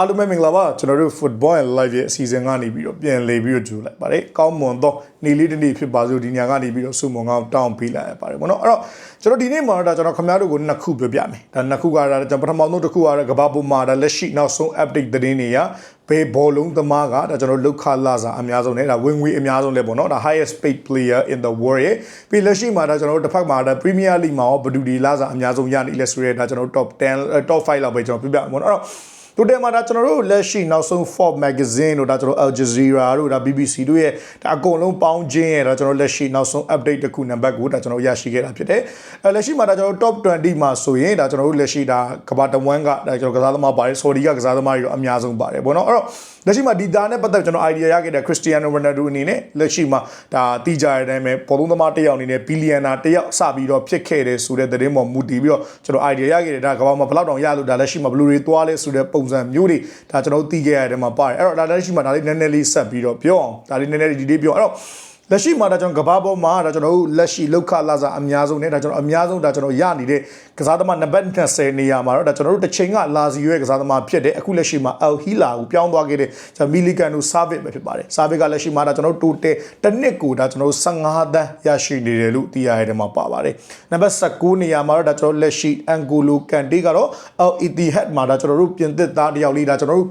အားလုံးပဲမင်္ဂလာပါကျွန်တော်တို့ football and live ရဲ့အစီအစဉ်ကနေပြီးတော့ပြန်လည်ပြီးတော့ကြိုလိုက်ပါတယ်ကောင်းမွန်သောနေ့လေးတစ်နေ့ဖြစ်ပါစို့ဒီညကနေပြီးတော့စုမုံကောင်းတောင်းပေးလိုက်ရပါတယ်ဗောနော်အဲ့တော့ကျွန်တော်ဒီနေ့မှာတော့ဒါကျွန်တော်ခင်ဗျားတို့ကိုနှစ်ခုပြောပြမယ်ဒါနှစ်ခုကဒါကျွန်တော်ပထမဆုံးတစ်ခုကတော့ကဘာပေါ်မှာဒါလက်ရှိနောက်ဆုံး update သတင်းတွေရဘယ်ဘောလုံးသမားကဒါကျွန်တော်လောက်ခလာစာအများဆုံးနဲ့ဒါဝင်ငွေအများဆုံးလဲပေါ့နော်ဒါ highest paid player in the world ရဲ့ပြီးလက်ရှိမှာဒါကျွန်တော်တို့တစ်ဖက်မှာဒါ Premier League မှာရောဘယ်သူဒီလာစာအများဆုံးရနေလဲဆိုရဲဒါကျွန်တော်တို့ top 10 top 5လောက်ပဲကျွန်တော်ပြပြမှာပေါ့နော်အဲ့တော့ တိုတယ်မှာဒါကျွန်တော်တို့လက်ရှိနောက်ဆုံး Forbes magazine တို့ဒါကျွန်တော် Al Jazeera တို့ဒါ BBC တို့ရဲ့ဒါအကုန်လုံးပေါင်းခြင်းရဲ့ဒါကျွန်တော်လက်ရှိနောက်ဆုံး update တစ်ခုနံပါတ်ကိုဒါကျွန်တော်ရရှိခဲ့တာဖြစ်တယ်အဲလက်ရှိမှာဒါကျွန်တော် top 20မှာဆိုရင်ဒါကျွန်တော်တို့လက်ရှိဒါကဘာတဝမ်းကဒါကျွန်တော်ကစားသမားပါတယ် Saudi ကကစားသမားတွေတော့အများဆုံးပါတယ်ပေါ့နော်အဲ့တော့ လက်ရှိမှာဒီဒါနဲ့ပတ်သက်ကျွန်တော် idea ရခဲ့တဲ့ Cristiano Ronaldo အနေနဲ့လက်ရှိမှာဒါတီးကြရတဲ့အတိုင်းပဲဘောလုံးသမားတစ်ယောက်အနေနဲ့ဘီလီယံနာတစ်ယောက်စပြီးတော့ဖြစ်ခဲ့တယ်ဆိုတဲ့သတင်းပေါ်မူတည်ပြီးတော့ကျွန်တော် idea ရခဲ့တယ်ဒါကဘာမှာဘယ်လောက်တောင်ရလို့ဒါလက်ရှိမှာဘလူတွေသွားလဲဆိုတဲ့ပုံစံမျိုးတွေဒါကျွန်တော်သိခဲ့ရတဲ့မှာပါတယ်အဲ့တော့ဒါလက်ရှိမှာဒါလေးနည်းနည်းလေးဆက်ပြီးတော့ပြောအောင်ဒါလေးနည်းနည်းလေးဒီလေးပြောအဲ့တော့ လက်ရှိမှာဒါကျွန်တော်ကဘာပေါ်မှာဒါကျွန်တော်တို့လက်ရှိလောက်ခလာစာအများဆုံးနဲ့ဒါကျွန်တော်အများဆုံးဒါကျွန်တော်ရနေတဲ့ကစားသမားနံပါတ်20နေရာမှာတော့ဒါကျွန်တော်တို့တစ်ချိန်ကလာစီရွဲကစားသမားဖြစ်တဲ့အခုလက်ရှိမှာအယ်ဟီလာကိုပြောင်းသွားခဲ့တဲ့ကျွန်တော်မီလီကန်တို့ဆာဗစ်ပဲဖြစ်ပါတယ်ဆာဗစ်ကလက်ရှိမှာဒါကျွန်တော်တို့တိုတယ်တစ်နှစ်ကိုဒါကျွန်တော်တို့15တန်းရရှိနေတယ်လို့သိရတဲ့မှာပါပါတယ်နံပါတ်19နေရာမှာတော့ဒါကျွန်တော်လက်ရှိအန်ဂိုလိုကန်တေကတော့အယ်အီတီဟက်မှာဒါကျွန်တော်တို့ပြင်သစ်သားတယောက်လေးဒါကျွန်တော်တို့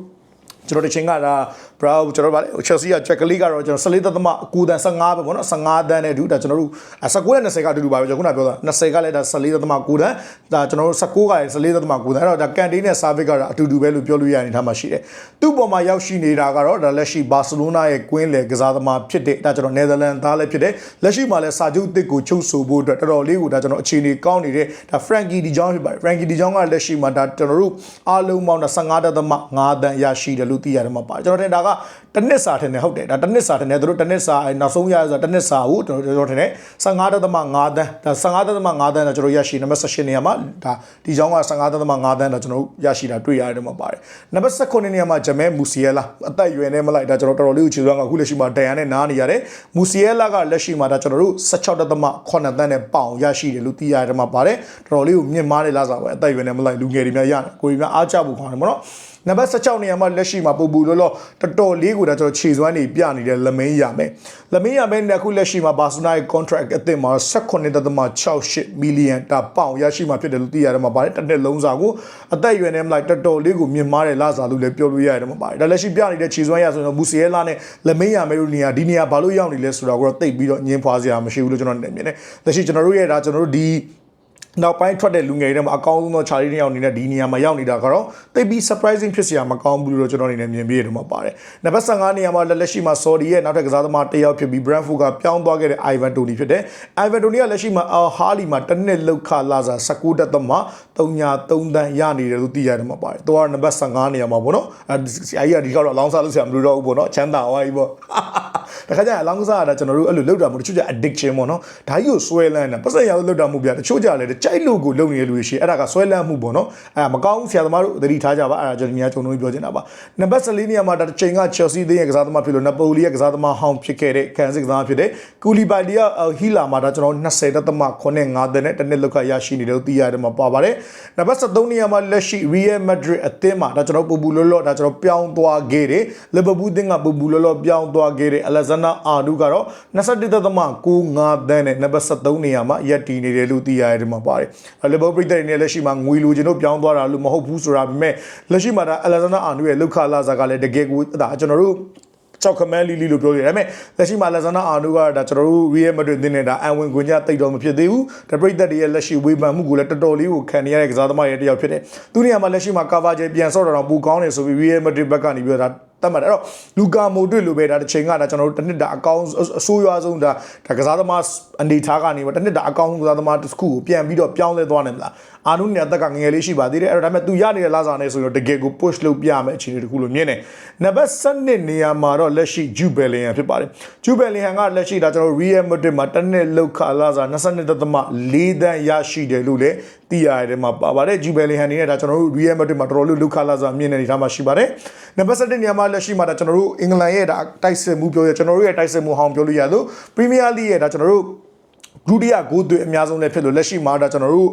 ကျွန်တော်တို့ချင်းကဒါ brow ကျွန်တော်တို့ဗာလေ Chelsea က check ကလေးကတော့ကျွန်တော်14သက်သမအကူတန်15ပဲပေါ့နော်15တန်းနဲ့အတူဒါကျွန်တော်တို့19နဲ့20ကအတူတူပါပဲကျွန်တော်ခုနပြောတာ20ကလည်းဒါ14သက်သမကူတန်ဒါကျွန်တော်တို့19ကလည်း14သက်သမကူတန်အဲ့တော့ဒါကန်တေးနဲ့ service ကတော့အတူတူပဲလို့ပြောလို့ရနေတဲ့ထားမှာရှိတယ်သူ့ပေါ်မှာရောက်ရှိနေတာကတော့ဒါလက်ရှိဘာစီလိုနာရဲ့ကွင်းလေကစားသမားဖြစ်တဲ့ဒါကျွန်တော်နယ်သာလန်သားလည်းဖြစ်တယ်လက်ရှိမှာလည်းစာချုပ်တစ်ကိုချုပ်ဆိုဖို့အတွက်တော်တော်လေးကိုဒါကျွန်တော်အခြေအနေကောင်းနေတဲ့ဒါ Frankie De Jong ဖြစ်ပါတယ် Frankie De Jong ကလက်ရှိမှာဒါကျွန်တော်တို့အားလုံးပေါင်း15သက်သမ5တန်းရရှိတယ်လို့သိရတယ်မှာပါတယ်ကျွန်တော်ထင်ဒါကတစ်နှစ်စာထင်တယ်ဟုတ်တယ်ဒါတစ်နှစ်စာထင်တယ်တို့တစ်နှစ်စာနောက်ဆုံးရဆိုတာတစ်နှစ်စာကိုကျွန်တော်ကျွန်တော်ထင်တယ်15သက်သမ5တန်းဒါ15သက်သမ5တန်းတော့ကျွန်တော်ရရှိနံပါတ်18နေရာမှာဒါဒီကြောင်းက15သက်သမ5တန်းတော့ကျွန်တော်ရရှိတာတွေ့ရတယ်မှာပါတယ်နံပါတ်19နေရာမှာဂျမဲမူစီယဲလာအသက်အရွယ်နဲ့မလိုက်ဒါကျွန်တော်တော်တော်လေးကိုခြေစွမ်းကအခုလက်ရှိမှာဒန်ယာနဲ့နားနေရတယ်မူစီယဲလာကလက်ရှိမှာဒါကျွန်တော်တို့16သက်သမ9တန်းနဲ့ပေါင်ရရှိတယ်လို့သိရတယ်မှာပါတယ်တော်တော်လေးကိုမြင့်မားနေလားဆိုပဲအသက်အရွယ်နဲ့မလိုက်လူငယ်တွေများရတယ်ကိုကြီးများအားကျဖို့ခေါင်းတယ်ပေါ့နော် နံပါတ်16နေရာမှာလက်ရှိမှာပူပူလောလောတော်တော်လေးကိုဒါကျွန်တော်ခြေစွမ်းနေပြနေတဲ့လမင်းရမယ်လမင်းရမယ်နဲ့အခုလက်ရှိမှာဘာစနာရဲ့ contract အသစ်မှာ18.68 million တာပေါင်ရရှိမှာဖြစ်တယ်လို့သိရတယ်မှာပါတယ်တစ်နှစ်လုံးစာကိုအသက်အရွယ်နဲ့မလိုက်တော်တော်လေးကိုမြင့်မားတဲ့လစာလို့လည်းပြောလို့ရတယ်မှာပါတယ်ဒါလက်ရှိပြနေတဲ့ခြေစွမ်းရဆိုရင်တော့ဘူစီယဲလာနဲ့လမင်းရမယ်တို့နေရာဒီနေရာဘာလို့ရောက်နေလဲဆိုတော့ကိုတော့တိတ်ပြီးတော့ညင်းဖွာစရာမရှိဘူးလို့ကျွန်တော်မြင်တယ်လက်ရှိကျွန်တော်တို့ရဲ့ဒါကျွန်တော်တို့ဒီ နောက်ပိုင်းထွက်တဲ့လူငယ်တွေမှာအကောင်းဆုံးသောခြားလေးတစ်ယောက်အနေနဲ့ဒီနေရာမှာရောက်နေတာကတော့တိတ်ပြီး surprising ဖြစ်စရာမကောင်းဘူးလို့ကျွန်တော်အနေနဲ့မြင်ပြီးရတော့မှာပါတယ်။နံပါတ်15နေရာမှာလက်လက်ရှိမှာ Saudi ရဲ့နောက်ထပ်ကစားသမားတစ်ယောက်ဖြစ်ပြီး Brentford ကပြောင်းသွားခဲ့တဲ့ Ivan Toney ဖြစ်တယ်။ Ivan Toney ကလက်ရှိမှာ Al Ahly မှာတစ်နှစ်လောက်ခလာစာ19တက်သမ3ညာ3တန်းရနေတယ်လို့သိရတယ်မှာပါတယ်။သူကနံပါတ်15နေရာမှာပေါ့နော်။အဲဒီကဒီကတော့အလောင်းစားလို့ဆရာမလို့တော့ဘူးပေါ့နော်။ချမ်းသာသွားပြီပေါ့။တခါကျရင်အလောင်းစားကကျွန်တော်တို့အဲ့လိုလောက်တာမို့တချို့ကျ addiction ပေါ့နော်။ဒါကြီးကိုဆွဲလန်းတာပတ်စံရအောင်လောက်တာမို့ဗျာတချို့ကျလည်းကြိုက်လို့ကိုလုံနေတဲ့လူတွေရှိအဲ့ဒါကဆွဲလန်းမှုပေါ့နော်အဲ့ဒါမကောင်းဆရာသမားတို့သတိထားကြပါအဲ့ဒါကျွန်တော်များချုံလုံးပြောချင်တာပါနံပါတ်14နေရာမှာတစ်ချိန်က Chelsea သင်းရဲ့ကစားသမားဖြစ်လို့နပိုလီရဲ့ကစားသမားဟောင်းဖြစ်ခဲ့တဲ့ခံစစ်ကစားဖြစ်တဲ့ကူလီဘိုင်လီယာဟီလာမှာဒါကျွန်တော်20တသမ9နဲ့5တန်းနဲ့တစ်နှစ်လောက်ကရရှိနေတယ်လို့သိရတယ်မှာပါပါတယ်နံပါတ်73နေရာမှာလက်ရှိ Real Madrid အသင်းမှာဒါကျွန်တော်ပူပူလောလောဒါကျွန်တော်ပြောင်းသွားခဲ့တယ်လီဗာပူးသင်းကပူပူလောလောပြောင်းသွားခဲ့တယ်အလက်ဇန်နာအာဒူကတော့21တသမ95တန်းနဲ့နံပါတ်73နေရာမှာရပ်တည်နေတယ်လို့သိရတယ်မှာပါတယ်လီဗာပူးပြည်တဲ့လက်ရှိမှာငွေလိုချင်တို့ပြောင်းသွားတာလို့မဟုတ်ဘူးဆိုတာပေမဲ့လက်ရှိမှာဒါအလက်ဇန်နာအာနူရဲ့လောက်ခလာစာကလည်းတကယ်ကိုဒါကျွန်တော်တို့ချောက်ခမန်းလီလီလို့ပြောရတယ်ဒါပေမဲ့လက်ရှိမှာလက်ဇန်နာအာနူကဒါကျွန်တော်တို့ Real Madrid တင်းနေတာအန်ဝင်ခွင့်ကြတိတ်တော့မဖြစ်သေးဘူးဒါပရိသတ်တွေရဲ့လက်ရှိဝေဖန်မှုကိုလည်းတော်တော်လေးကိုခံနေရတဲ့ကစားသမားရဲ့တယောက်ဖြစ်တယ်သူနေရာမှာလက်ရှိမှာကာဗာဂျေပြန်ဆော့တာတော့ပူကောင်းတယ်ဆိုပြီး Real Madrid ဘက်ကနေပြီးတော့ ဒါတတ်မှတ်တယ်အဲ့တော့လူကာမိုတွေ့လို့ပဲဒါတစ်ချိန်ကဒါကျွန်တော်တို့တစ်နှစ်တာအကောင်းအဆိုးရွားဆုံးဒါဒါကစားသမားအနေထားကနေပေါ့တစ်နှစ်တာအကောင်းဆုံးကစားသမားတစ်ခုကိုပြန်ပြီးတော့ပြောင်းလဲသွားနိုင်မလား အာနုနဲ့အသက်ကငငယ်လေးရှိပါသေးတယ်အဲ့တော့ဒါပေမဲ့သူရနေတဲ့လာစာနဲ့ဆိုရင်တကယ်ကို push လုပ်ပြမယ်အခြေအနေတစ်ခုလို့မြင်တယ်နံပါတ်7နေရာမှာတော့လက်ရှိဂျူဘယ်လင်ဟန်ဖြစ်ပါတယ်ဂျူဘယ်လင်ဟန်ကလက်ရှိဒါကျွန်တော် Real Madrid မှာတစ်နှစ်လောက်ခလာစာ22.4တန်းရရှိတယ်လို့လည်းသိရတယ်မှာပါပါတယ်ဂျူဘယ်လင်ဟန်နေနဲ့ဒါကျွန်တော်တို့ Real Madrid မှာတော်တော်လေးလောက်ခလာစာမြင်နေနေတာမှရှိပါတယ်နံပါတ်7နေရာမှာလက်ရှိမှာဒါကျွန်တော်တို့အင်္ဂလန်ရဲ့ဒါတိုက်စစ်မှုပြောရကျွန်တော်တို့ရဲ့တိုက်စစ်မှုဟောင်းပြောလို့ရလို့ပရီးမီးယားလိရဲ့ဒါကျွန်တော်တို့ ဒုတိယဂိုးသွင်းအများဆုံးလည်းဖြစ်လို့လက်ရှိမှာဒါကျွန်တော်တို့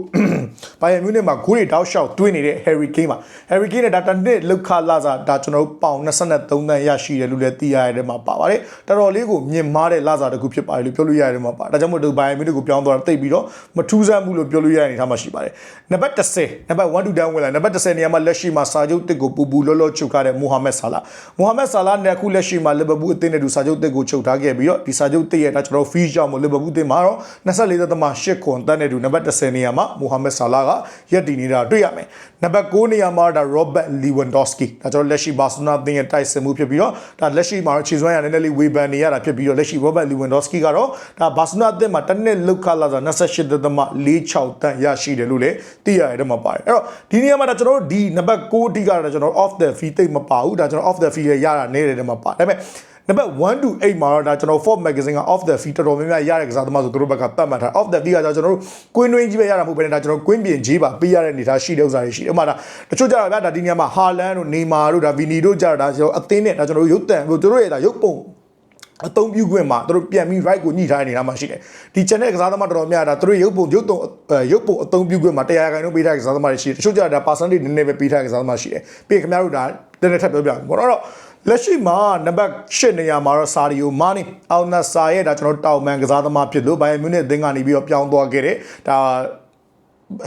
ဘိုင်ယန်မြူးနစ်မှာဂိုးတွေတောက်လျှောက်တွင်းနေတဲ့ Harry Kane ပါ Harry Kane နဲ့ဒါတစ်နှစ်လောက်ခလာစားဒါကျွန်တော်တို့ပေါင်23တန်းရရှိတယ်လို့လည်းသိရတဲ့မှာပါပါတယ်တော်တော်လေးကိုမြင့်မားတဲ့လာစားတစ်ခုဖြစ်ပါတယ်လို့ပြောလို့ရတယ်မှာပါဒါကြောင့်မို့လို့ဘိုင်ယန်မြူးနစ်ကိုပြောင်းသွားတာတိတ်ပြီးတော့မထူးဆန်းဘူးလို့ပြောလို့ရတဲ့အနေထားမှာရှိပါတယ်နံပါတ်10နံပါတ်1 to 10ဝင်လာနံပါတ်10နေရာမှာလက်ရှိမှာစာချုပ်တစ်ကိုပူပူလောလောချုပ်ထားတဲ့မိုဟာမက်ဆာလာမိုဟာမက်ဆာလာနဲ့အခုလက်ရှိမှာလီဗာပူးအသင်းနဲ့တူစာချုပ်တစ်ကိုချုပ်ထားခဲ့ပြီးတော့ဒီစာချုပ်တစ်ရဲ့ဒါကျွန်တော်ဖီးကြောင့်မို့လီဗာပူးအသင်းမှာတော့24.8ခွန်တန်းနဲ့တူနံပါတ်10နေရာမှာမိုဟာမက်ဆာလာကရက်တည်နေတာတွေ့ရမယ်နံပါတ်9နေရာမှာဒါ Robert Lewandowski ဒါကျွန်တော်လက်ရှိဘာစီလိုနာအသင်းရဲ့တိုက်စစ်မှုဖြစ်ပြီးတော့ဒါလက်ရှိမှာခြေစွမ်းရနည်းနည်းလေးဝေဖန်နေရတာဖြစ်ပြီးတော့လက်ရှိ Robert Lewandowski ကတော့ဒါဘာစီလိုနာအသင်းမှာတစ်နှစ်လောက်ခလာစား28.46တန်းရရှိတယ်လို့လည်းသိရတယ်တဲ့မှာပါတယ်အဲ့တော့ဒီနေရာမှာဒါကျွန်တော်တို့ဒီနံပါတ်9အတိကတော့ကျွန်တော် off the field တိတ်မပါဘူးဒါကျွန်တော် off the field ရတာနေတယ်တဲ့မှာပါဒါပေမဲ့ နံပါတ်1 to 8မှာတော့ဒါကျွန်တော် Forbes magazine က off the field တော်တော်များများရတဲ့ကစားသမားဆိုသူတို့ဘက်ကတတ်မှတ်ထား off the field ကကျွန်တော်တို့ကွင်းတွင်းကြီးပဲရတာမဟုတ်ဘဲနဲ့ဒါကျွန်တော်ကွင်းပြင်ကြီးပါပေးရတဲ့အနေအထားရှိတဲ့ဥစ္စာတွေရှိတယ်ဥပမာဒါတချို့ကြတော့ဗျာဒါဒီနေရာမှာဟာလန်တို့နေမာတို့ဒါဗီနီတို့ကြတော့ဒါကျွန်တော်အသင်းနဲ့ဒါကျွန်တော်တို့ရုပ်တံတို့တို့ရဲ့ဒါရုပ်ပုံအသုံးပြုခွင့်မှာတို့ပြန်ပြီး right ကိုညှိထားတဲ့နေရာမှာရှိတယ်ဒီ channel ကစားသမားတော်တော်များတာတို့ရုပ်ပုံရုပ်တုံရုပ်ပုံအသုံးပြုခွင့်မှာတရားခိုင်နှုန်းပေးထားတဲ့ကစားသမားတွေရှိတယ်တချို့ကြတာ percentage နည်းနည်းပဲပေးထားတဲ့ကစားသမားရှိတယ်ပြီးခင်ဗျားတို့ဒါတနေ့ထပ်ပြောပြမယ်ပေါ့နော် လက်ရှိမှာနံပါတ်8နေရာမှာတော့ဆာရီယိုမာနီအော်နာဆာရဲ့ဒါကျွန်တော်တောင်မန်ကစားသမားဖြစ်လို့ဘိုင်ယန်မြူနစ်အသင်းကနေပြီးတော့ပြောင်းသွားခဲ့တယ်ဒါ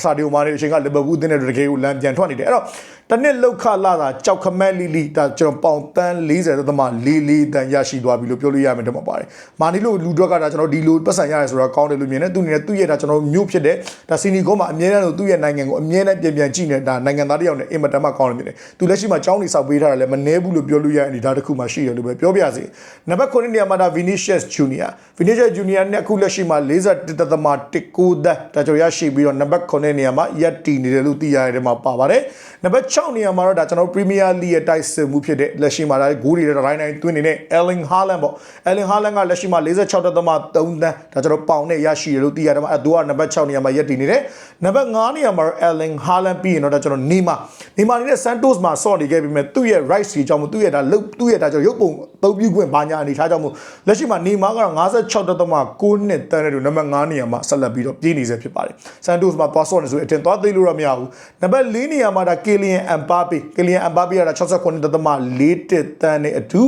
ဆာဒီယိုမာနီအချိန်ကလီဗာပူးအသင်းနဲ့တကယ်ကိုလမ်းပြန်ထွက်နေတယ်အဲ့တော့ တနစ်လောက်ခလာတာကြောက်ခမက်လီလီဒါကျွန်တော်ပေါင်တန်း40သက်သမားလေးလေးတန်ရရှိသွားပြီလို့ပြောလို့ရမယ်တမပါတယ်မာနီလိုလူတော့ကဒါကျွန်တော်ဒီလိုပတ်စံရတယ်ဆိုတော့ကောင်းတယ်လို့မြင်တယ်သူအနေနဲ့သူ့ရဲ့ဒါကျွန်တော်မျိုးဖြစ်တဲ့ဒါစီနီဂိုမှာအမြဲတမ်းလို့သူ့ရဲ့နိုင်ငံကိုအမြဲတမ်းပြန်ပြန်ကြည့်နေတာနိုင်ငံသားတယောက်နဲ့အင်မတန်မှကောင်းတယ်မြင်တယ်သူလက်ရှိမှာចောင်းနေဆောက်ပေးထားတယ်လည်းမနှဲဘူးလို့ပြောလို့ရတဲ့အနေဒါတစ်ခုမှရှိတယ်လို့ပဲပြောပြစီနံပါတ်9နေရာမှာဒါ Vinicius Junior Vinicius Junior နဲ့အခုလက်ရှိမှာ41သက်သမား19သက်ဒါကျွန်တော်ရရှိပြီးတော့နံပါတ်9နေရာမှာရက်တီနေတယ်လို့သိရတဲ့မှာပါပါတယ်နံပါတ်6နေရာမှာတော့ဒါကျွန်တော် Premier League ရဲ့တိုက်စစ်မှုဖြစ်တဲ့လက်ရှိမှာဒါဂိုးတွေတိုင်းတိုင်းသွင်းနေတဲ့ Erling Haaland ပေါ့ Erling Haaland ကလက်ရှိမှာ46သက်သမား3တန်းဒါကျွန်တော်ပေါင်နဲ့ရရှိတယ်လို့သိရတယ်မှာအဲသူကနံပါတ်6နေရာမှာရက်တီနေတယ်နံပါတ်5နေရာမှာတော့ Erling Haaland ပြီးရင်တော့ဒါကျွန်တော် Neymar Neymar နေတဲ့ Santos မှာဆော့နေခဲ့ပြီးမြဲသူ့ရဲ့ right စီကြောင့်မို့သူ့ရဲ့ဒါလုတ်သူ့ရဲ့ဒါကျွန်တော်ရုပ်ပုံအသုံးပြုခွင့်ဘာညာအနေထားကြောင့်မို့လက်ရှိမှာ Neymar ကတော့56သက်သမား9နှစ်တန်းတဲ့သူနံပါတ်5နေရာမှာဆက်လက်ပြီးတော့ပြေးနေစေဖြစ်ပါတယ် Santos မှာသွားဆော့နေဆိုအတင်သွားသိလို့တော့မရဘူးနံပါတ်4နေရာမှာဒါ Kylian Mbappe Kylian Mbappe ကဒါ69သက်သမား4တက်တန်းနဲ့အတူ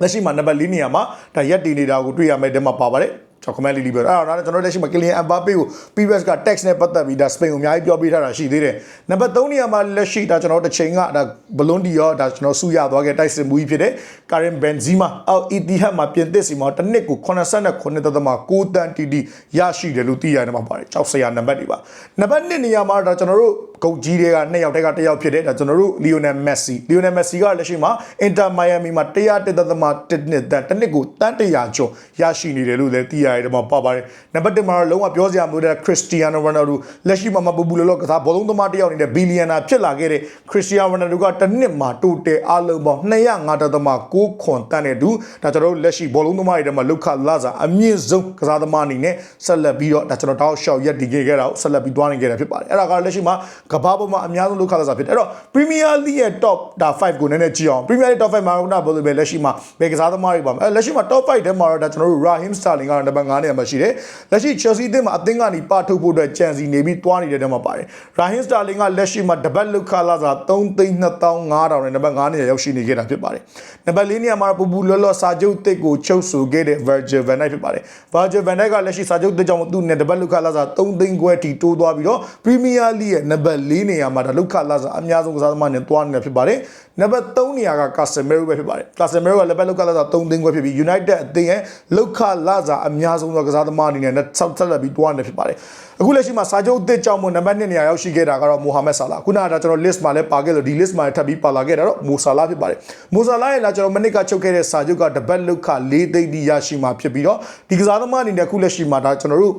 လက်ရှိမှာနံပါတ်4နေရာမှာဒါရက်တည်နေတာကိုတွေ့ရမယ်ဒီမှာပါပါတယ် ကျွန်တော် comment လေးလေးပြောအဲ့တော့ကျွန်တော်လက်ရှိမှာ Kylian Mbappe ကို PVS က text နဲ့ပတ်သက်ပြီးဒါ Spain ကိုအများကြီးပြောပေးထားတာရှိသေးတယ်နံပါတ်3နေရာမှာလက်ရှိဒါကျွန်တော်တစ်ချိန်ကဒါ Ballon d'Or ဒါကျွန်တော်ဆူရသွားခဲ့တိုက်စစ်မှုကြီးဖြစ်တဲ့ Karim Benzema အောက် Etihad မှာပြင်သစ်စီမှာတစ်နှစ်ကို89သက်သမ6တန်းတီတီရရှိတယ်လို့သိရတယ်မှာပါတယ်ကြောက်စရာနံပါတ်တွေပါနံပါတ်1နေရာမှာဒါကျွန်တော်တို့ဂုတ်ကြီးတွေကနှစ်ယောက်တက်ကတစ်ယောက်ဖြစ်တဲ့ဒါကျွန်တော်တို့ Lionel Messi Lionel Messi ကလက်ရှိမှာ Inter Miami မှာ101သက်သမ1နှစ်တန်းတစ်နှစ်ကိုတန်း100ကျော်ရရှိနေတယ်လို့လည်းသိရတယ်မှာပါပါတယ်နံပါတ်1မှာတော့လုံးဝပြောစရာမလိုတဲ့ Cristiano Ronaldo လက်ရှိမှာမပူပူလောလောကစားဘောလုံးသမားတစ်ယောက်နေတဲ့ဘီလီယံနာဖြစ်လာခဲ့တဲ့ Cristiano Ronaldo ကတစ်နှစ်မှာတိုတယ်အလုံးပေါင်း205သက်သမ6ခွန်တန်းတဲ့သူဒါကျွန်တော်တို့လက်ရှိဘောလုံးသမားတွေထဲမှာလောက်ခလာစာအမြင့်ဆုံးကစားသမားအနေနဲ့ဆက်လက်ပြီးတော့ဒါကျွန်တော်တောက်လျှောက်ရက်တည်ခဲ့တာကိုဆက်လက်ပြီးတွားနေခဲ့တာဖြစ်ပါတယ်အဲ့ဒါကလက်ရှိမှာကမ္ဘာပေါ်မှာအများဆုံးလောက်ခလာစာဖြစ်တယ်အဲ့တော့ Premier League ရဲ့ top ဒါ5ကိုနည်းနည်းကြည့်အောင် Premier League top 5မှာကတော့ဘာလို့ပဲလက်ရှိမှာဘယ်ကစားသမားတွေပါမလဲအဲ့လက်ရှိမှာ top 5ထဲမှာတော့ဒါကျွန်တော်တို့ Raheem Sterling ကတော့နံပါတ်9နေရာမှာရှိတယ်လက်ရှိ Chelsea အသင်းမှာအသင်းကနေပါထုတ်ဖို့အတွက်ကြံစီနေပြီးတွားနေတဲ့ထဲမှာပါတယ် Raheem Sterling ကလက်ရှိမှာတပတ်လောက်ခလာစာ3သိန်း2500နဲ့နံပါတ်9နေရာရောက်ရှိနေခဲ့တာဖြစ်ပါတယ်နံပါတ်4နေရာမှာပူပူလောလောစာချုပ်တစ်ကိုချုပ်ဆိုခဲ့တဲ့ Virgil van Dijk ဖြစ်ပါတယ် Virgil van Dijk ကလက်ရှိစာချုပ်တစ်ကြောင့်သူ့နဲ့တပတ်လောက်ခလာစာ3သိန်းခွဲတီတိုးသွားပြီးတော့ Premier League ရဲ့နံပါတ်4နေရာမှာဒါလောက်ခလာစာအများဆုံးကစားသမားနဲ့တွားနေတာဖြစ်ပါတယ်နံပါတ်3နေရာက Casemiro ပဲဖြစ်ပါတယ် Casemiro ကလက်ပတ်လောက်ခလာစာ3သိန်းခွဲဖြစ်ပြီး United အသင်းရဲ့လောက်ခလာစာအများဆုံးသောကစားသမားအနေနဲ့ဆောက်ဆက်လက်ပြီးတွားနေဖြစ်ပါတယ်အခုလက်ရှိမှာစာချုပ်အသစ်ကြောင့်မို့နံပါတ်2နေရာရောက်ရှိခဲ့တာကတော့မိုဟာမက်ဆာလာခုနကဒါကျွန်တော် list မှာလည်းပါခဲ့လို့ဒီ list မှာထပ်ပြီးပါလာခဲ့တာတော့မိုဆာလာဖြစ်ပါတယ်မိုဆာလာရဲ့လာကျွန်တော်မနစ်ကချုပ်ခဲ့တဲ့စာချုပ်ကတပတ်လောက်ခ၄သိန်းတိရရှိမှာဖြစ်ပြီးတော့ဒီကစားသမားအနေနဲ့အခုလက်ရှိမှာဒါကျွန်တော်တို့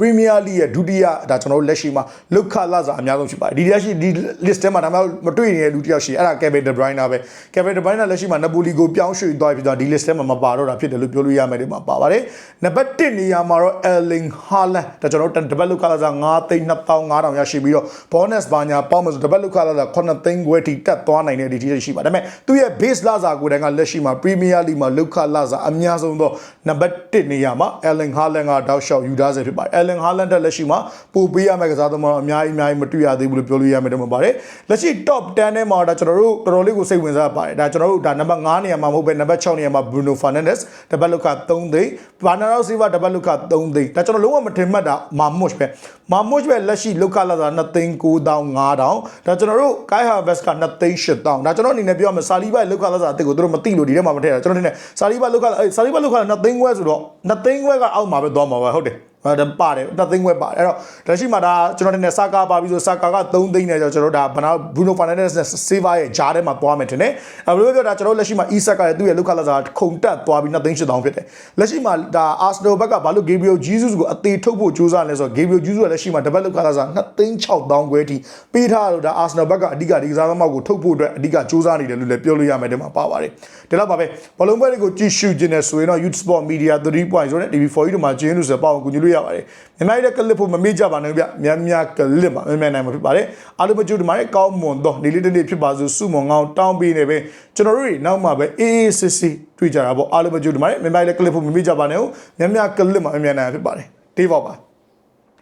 Premier League ရဲ့ဒုတိယဒါကျွန်တော်တို့လက်ရှိမှာလုခလာစာအများဆုံးဖြစ်ပါတယ်ဒီလက်ရှိဒီ list ထဲမှာဒါမှမတွေ့နေတဲ့လူတစ်ယောက်ရှိအဲ့ဒါ Kevin De Bruyne ပဲ Kevin De Bruyne လက်ရှိမှာ Napoli ကိုပြောင်းရွှေ့သွားပြီးတော့ဒီ list ထဲမှာမပါတော့တာဖြစ်တယ်လို့ပြောလို့ရမယ်ဒီမှာပါပါတယ်နံပါတ်1နေရာမှာတော့ Erling Haaland ဒါကျွန်တော်တို့တပတ်လုခလာစာ9သိန်း2500ရရှိပြီးတော့ bonus ဘာညာပေါင်းမယ်ဆိုတပတ်လုခလာစာ9သိန်းခွဲထိတက်သွားနိုင်တဲ့ဒီထိရှိပါဒါပေမဲ့သူ့ရဲ့ base လာစာကိုယ်တိုင်ကလက်ရှိမှာ Premier League မှာလုခလာစာအများဆုံးသောနံပါတ်1နေရာမှာ Erling Haaland ကတောက်လျှောက်ယူထားစေဖြစ်ပါတယ် Erling Haaland တက်လက်ရှိမှာပို့ပေးရမယ့်ကစားသမားတော့အများကြီးအများကြီးမတွေ့ရသေးဘူးလို့ပြောလို့ရမယ်တော့မှာပါတယ်လက်ရှိ top 10ထဲမှာတော့ကျွန်တော်တို့တော်တော်လေးကိုစိတ်ဝင်စားပါတယ်ဒါကျွန်တော်တို့ဒါနံပါတ်9နေရာမှာမဟုတ်ပဲနံပါတ်6နေရာမှာ Bruno Fernandes တပတ်လုခ3သိန်း Bernardo Silva တပတ်လုခ3သိန်းဒါကျွန်တော်လုံးဝမထင်မှတ်တာမာမွတ်ပဲမာမွတ်ပဲလက်ရှိလုခလာတာ2သိန်း9500ဒါကျွန်တော်တို့ Kai Havertz က2သိန်း8000ဒါကျွန်တော်အနေနဲ့ပြောရမယ်စာလီဘလုခလာတာအစ်ကိုတို့မသိလို့ဒီထဲမှာမထည့်တာကျွန်တော်အနေနဲ့စာလီဘလုခလာစာလီဘလုခလာ2သိန်းခွဲဆိုတော့2သိန်းခွဲကအောက်မှာပဲသွားမှာပဲဟုတ်တယ်အဲ ဒါပါတယ်တသိန်းခွဲပါတယ်အဲ့တော့လက်ရှိမှာဒါကျွန်တော်တင်နေစကာပါပြီဆိုစကာက3သိန်းနဲ့ကျွန်တော်တို့ဒါဘနာဘရူနိုဖာနန်ဒက်နဲ့ဆေးဗာရဲ့ဂျားထဲမှာသွားမယ်ထင်တယ်အဲဘယ်လိုပြောဒါကျွန်တော်လက်ရှိမှာအီဆက်ကလည်းသူ့ရဲ့လုခလာစာခုန်တက်သွားပြီး2သိန်း8000ဖြစ်တယ်လက်ရှိမှာဒါအာစနယ်ဘက်ကဘာလို့ဂေဘရီယိုဂျီဇုစ်ကိုအသေးထုတ်ဖို့ကြိုးစားလဲဆိုတော့ဂေဘရီယိုဂျီဇုစ်ကလက်ရှိမှာတပတ်လုခလာစာ2သိန်း6000ခွဲထိပေးထားလို့ဒါအာစနယ်ဘက်ကအဓိကဒီကစားသမားကိုထုတ်ဖို့အတွက်အဓိကကြိုးစားနေတယ်လို့လည်းပြောလို့ရမယ်တဲ့မှာပါပါတယ်ဒီလောက်ပါပဲဘလုံးပွဲတွေကိုကြည့်ရှုခြင်းနဲ့ဆိုရင်တော့ Youth Sport Media 3.0နဲ့ TV4 တို့မှာကျင်းလို့ဆိုပေါ့ကူညီလို့ရပါတယ်မြန်မာပြည်ကလစ်ဖို့မမေ့ကြပါနဲ့ဗျများများကလစ်ပါမြန်မြန်နိုင်မှာဖြစ်ပါတယ်အားလုံးမကြိုးဒီမှာကောင်းမွန်တော့ဒီလေးတစ်နေ့ဖြစ်ပါစို့စုမွန်ကောင်းတောင်းပေးနေပဲကျွန်တော်တို့တွေနောက်မှာပဲအေးအေးစစ်စစ်တွေ့ကြတာပေါ့အားလုံးမကြိုးဒီမှာမြန်မာပြည်ကလစ်ဖို့မမေ့ကြပါနဲ့များများကလစ်မှာမြန်မြန်နိုင်မှာဖြစ်ပါတယ်တေးပါပါ